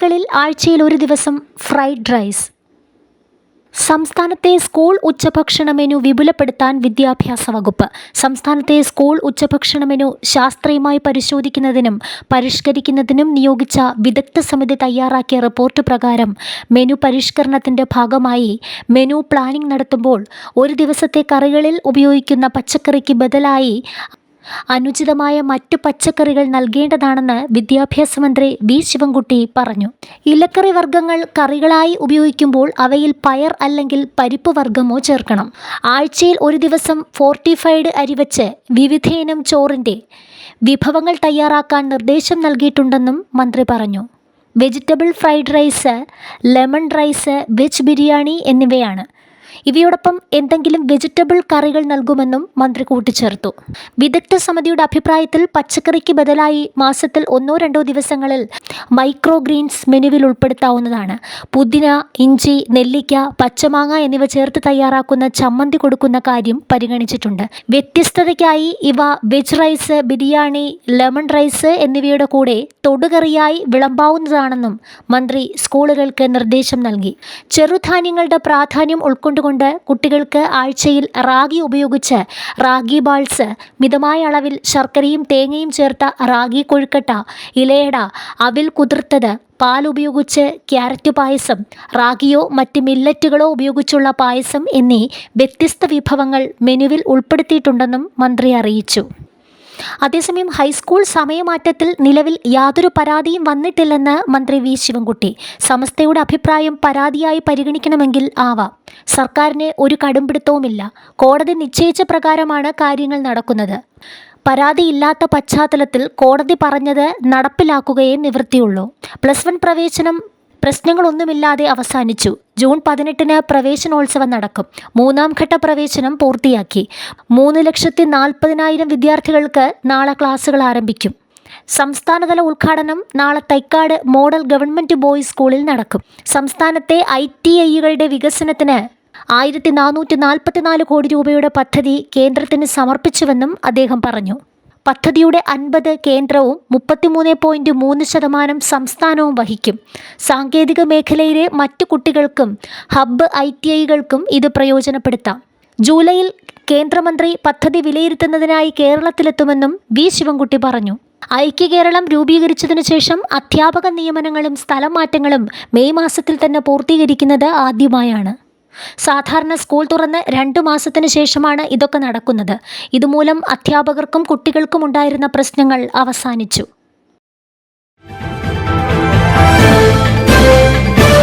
സ്കൂളുകളിൽ ആഴ്ചയിൽ ഒരു ദിവസം ഫ്രൈഡ് റൈസ്. സംസ്ഥാനത്തെ സ്കൂൾ ഉച്ചഭക്ഷണ മെനു വിപുലപ്പെടുത്താൻ വിദ്യാഭ്യാസ വകുപ്പ്. സംസ്ഥാനത്തെ സ്കൂൾ ഉച്ചഭക്ഷണ മെനു ശാസ്ത്രീയമായി പരിശോധിക്കുന്നതിനും പരിഷ്കരിക്കുന്നതിനും നിയോഗിച്ച വിദഗ്ധ സമിതി തയ്യാറാക്കിയ റിപ്പോർട്ട് പ്രകാരം മെനു പരിഷ്കരണത്തിന്റെ ഭാഗമായി മെനു പ്ലാനിംഗ് നടത്തുമ്പോൾ ഒരു ദിവസത്തെ കറികളിൽ ഉപയോഗിക്കുന്ന പച്ചക്കറിക്ക് ബദലായി അനുചിതമായ മറ്റു പച്ചക്കറികൾ നൽകേണ്ടതാണെന്ന് വിദ്യാഭ്യാസ മന്ത്രി വി. ശിവൻകുട്ടി പറഞ്ഞു. ഇലക്കറി വർഗങ്ങൾ കറികളായി ഉപയോഗിക്കുമ്പോൾ അവയിൽ പയർ അല്ലെങ്കിൽ പരിപ്പ് വർഗമോ ചേർക്കണം. ആഴ്ചയിൽ ഒരു ദിവസം ഫോർട്ടിഫൈഡ് അരി വച്ച് വിവിധയിനം ചോറിന്റെ വിഭവങ്ങൾ തയ്യാറാക്കാൻ നിർദ്ദേശം നൽകിയിട്ടുണ്ടെന്നും മന്ത്രി പറഞ്ഞു. Vegetable fried rice lemon rice veg biriyani എന്നിവയാണ്. ഇവയോടൊപ്പം എന്തെങ്കിലും വെജിറ്റബിൾ കറികൾ നൽകുമെന്നും മന്ത്രി കൂട്ടിച്ചേർത്തു. വിദഗ്ധ സമിതിയുടെ അഭിപ്രായത്തിൽ പച്ചക്കറിക്ക് ബദലായി മാസത്തിൽ ഒന്നോ രണ്ടോ ദിവസങ്ങളിൽ മൈക്രോ ഗ്രീൻസ് മെനുവിൽ ഉൾപ്പെടുത്താവുന്നതാണ്. പുതിന ഇഞ്ചി നെല്ലിക്ക പച്ചമാങ്ങ എന്നിവ ചേർത്ത് തയ്യാറാക്കുന്ന ചമ്മന്തി കൊടുക്കുന്ന കാര്യം പരിഗണിച്ചിട്ടുണ്ട്. വ്യത്യസ്തതയ്ക്കായി ഇവ veg rice biriyani lemon rice എന്നിവയുടെ കൂടെ തൊടുകറിയായി വിളമ്പാവുന്നതാണെന്നും മന്ത്രി സ്കൂളുകൾക്ക് നിർദ്ദേശം നൽകി. ചെറുധാന്യങ്ങളുടെ പ്രാധാന്യം ഉൾക്കൊണ്ടുകൊണ്ട് കുട്ടികൾക്ക് ആഴ്ചയിൽ റാഗി ഉപയോഗിച്ച് റാഗി ബാൾസ് മിതമായ അളവിൽ ശർക്കരയും തേങ്ങയും ചേർത്ത റാഗി കൊഴുക്കട്ട ഇലയട അവിൽ കുതിർത്തത് പാൽ ഉപയോഗിച്ച് ക്യാരറ്റ് പായസം റാഗിയോ മറ്റ് മില്ലറ്റുകളോ ഉപയോഗിച്ചുള്ള പായസം എന്നീ വ്യത്യസ്ത വിഭവങ്ങൾ മെനുവിൽ ഉൾപ്പെടുത്തിയിട്ടുണ്ടെന്നും മന്ത്രി അറിയിച്ചു. അതേസമയം ഹൈസ്കൂൾ സമയമാറ്റത്തിൽ നിലവിൽ യാതൊരു പരാതിയും വന്നിട്ടില്ലെന്ന് മന്ത്രി വി. ശിവൻകുട്ടി. സമസ്തയുടെ അഭിപ്രായം പരാതിയായി പരിഗണിക്കണമെങ്കിൽ ആവാം. സർക്കാരിന് ഒരു കടുംപിടുത്തവുമില്ല. കോടതി നിശ്ചയിച്ച പ്രകാരമാണ് കാര്യങ്ങൾ നടക്കുന്നത്. പരാതിയില്ലാത്ത പശ്ചാത്തലത്തിൽ കോടതി പറഞ്ഞത് നടപ്പിലാക്കുകയേ നിവൃത്തിയുള്ളൂ. പ്ലസ് വൺ പ്രവേശനം പ്രശ്നങ്ങളൊന്നുമില്ലാതെ അവസാനിച്ചു. ജൂൺ പതിനെട്ടിന് പ്രവേശനോത്സവം നടക്കും. മൂന്നാം ഘട്ട പ്രവേശനം പൂർത്തിയാക്കി. മൂന്ന് ലക്ഷത്തി നാൽപ്പതിനായിരം വിദ്യാർത്ഥികൾക്ക് നാളെ ക്ലാസുകൾ ആരംഭിക്കും. സംസ്ഥാനതല ഉദ്ഘാടനം നാളെ തൈക്കാട് മോഡൽ ഗവൺമെന്റ് ബോയ്സ് സ്കൂളിൽ നടക്കും. സംസ്ഥാനത്തെ ഐ ടി ഐകളുടെ വികസനത്തിന് ആയിരത്തി നാനൂറ്റി നാൽപ്പത്തിനാല് കോടി രൂപയുടെ പദ്ധതി കേന്ദ്രത്തിന് സമർപ്പിച്ചുവെന്നും അദ്ദേഹം പറഞ്ഞു. പദ്ധതിയുടെ അൻപത് കേന്ദ്രവും മുപ്പത്തിമൂന്ന് പോയിന്റ് മൂന്ന് ശതമാനം സംസ്ഥാനവും വഹിക്കും. സാങ്കേതിക മേഖലയിലെ മറ്റു കുട്ടികൾക്കും ഹബ്ബ് ഐ ടി ഐകൾക്കും ഇത് പ്രയോജനപ്പെടുത്താം. ജൂലൈയിൽ കേന്ദ്രമന്ത്രി പദ്ധതി വിലയിരുത്തുന്നതിനായി കേരളത്തിലെത്തുമെന്നും വി ശിവൻകുട്ടി പറഞ്ഞു. ഐക്യ കേരളം രൂപീകരിച്ചതിനു ശേഷം അധ്യാപക നിയമനങ്ങളും സ്ഥലം മാറ്റങ്ങളും മെയ് മാസത്തിൽ തന്നെ പൂർത്തീകരിക്കുന്നത് ആദ്യമായാണ്. സാധാരണ സ്കൂൾ തുറന്ന് രണ്ടു മാസത്തിന് ശേഷമാണ് ഇതൊക്കെ നടക്കുന്നത്. ഇതുമൂലം അധ്യാപകർക്കും കുട്ടികൾക്കും ഉണ്ടായിരുന്ന പ്രശ്നങ്ങൾ അവസാനിച്ചു.